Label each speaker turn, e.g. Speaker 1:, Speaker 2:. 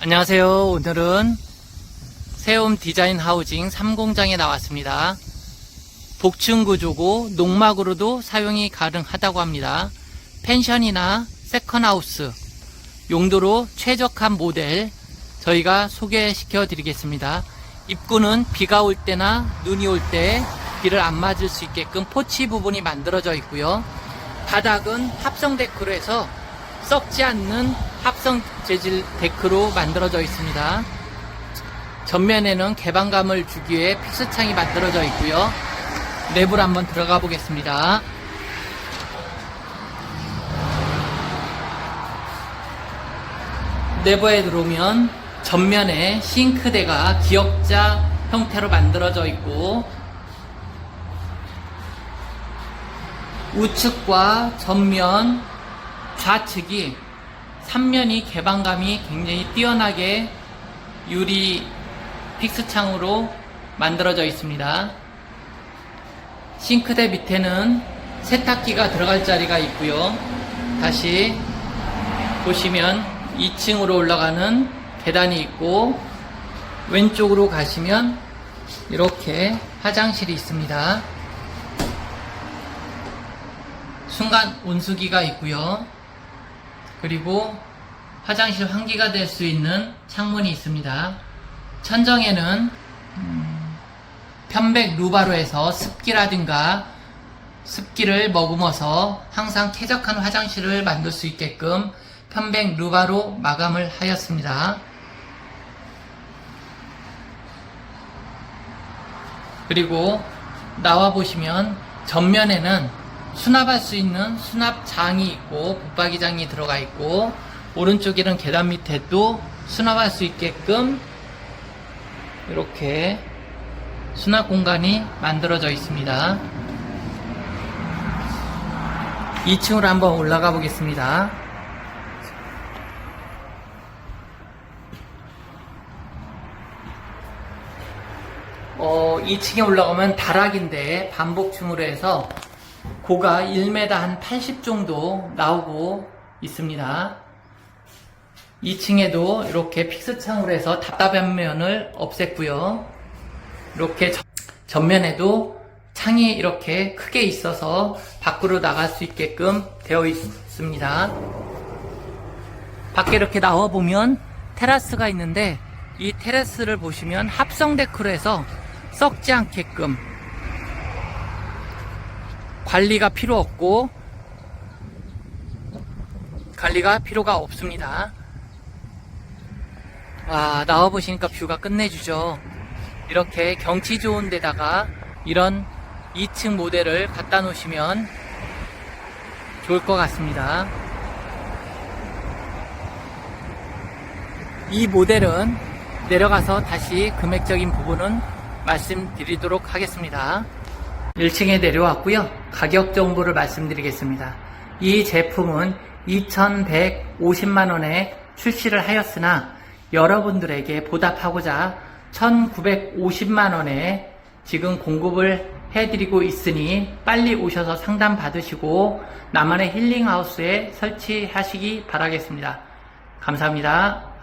Speaker 1: 안녕하세요. 오늘은 세움 디자인 하우징 3공장에 나왔습니다. 복층 구조고 농막으로도 사용이 가능하다고 합니다. 펜션이나 세컨하우스 용도로 최적한 모델 저희가 소개시켜 드리겠습니다. 입구는 비가 올 때나 눈이 올 때 비를 안 맞을 수 있게끔 포치 부분이 만들어져 있고요. 바닥은 합성 데크로 해서 썩지 않는 합성 재질 데크로 만들어져 있습니다. 전면에는 개방감을 주기 위해 픽스창이 만들어져 있고요. 내부로 한번 들어가 보겠습니다. 내부에 들어오면 전면에 싱크대가 기역자 형태로 만들어져 있고 우측과 전면 좌측이 3면이 개방감이 굉장히 뛰어나게 유리 픽스창으로 만들어져 있습니다. 싱크대 밑에는 세탁기가 들어갈 자리가 있고요. 다시 보시면 2층으로 올라가는 계단이 있고 왼쪽으로 가시면 이렇게 화장실이 있습니다. 순간 온수기가 있고요. 그리고 화장실 환기가 될 수 있는 창문이 있습니다. 천정에는 음, 편백 루바로 해서 습기라든가 습기를 머금어서 항상 쾌적한 화장실을 만들 수 있게끔 편백 루바로 마감을 하였습니다. 그리고 나와 보시면 전면에는 수납할 수 있는 수납장이 있고 붙박이장이 들어가 있고 오른쪽에는 계단 밑에도 수납할 수 있게끔 이렇게 수납 공간이 만들어져 있습니다. 2층으로 한번 올라가 보겠습니다. 어, 2층에 올라가면 다락인데 반복층으로 해서 고가 1m 한 80 정도 나오고 있습니다. 2층에도 이렇게 픽스창으로 해서 답답한 면을 없앴고요. 이렇게 전- 전면에도 창이 이렇게 크게 있어서 밖으로 나갈 수 있게끔 되어 있습니다. 밖에 이렇게 나와 보면 테라스가 있는데 이 테라스를 보시면 합성 데크로 해서 썩지 않게끔 관리가 필요 없고 관리가 필요가 없습니다. 와 나와 보시니까 뷰가 끝내주죠. 이렇게 경치 좋은 데다가 이런 2층 모델을 갖다 놓으시면 좋을 것 같습니다. 이 모델은 내려가서 다시 금액적인 부분은 말씀드리도록 하겠습니다. 1층에 내려왔고요. 가격 정보를 말씀드리겠습니다. 이 제품은 2150만원에 출시를 하였으나 여러분들에게 보답하고자 1950만원에 지금 공급을 해드리고 있으니 빨리 오셔서 상담 받으시고 나만의 힐링하우스에 설치하시기 바라겠습니다. 감사합니다.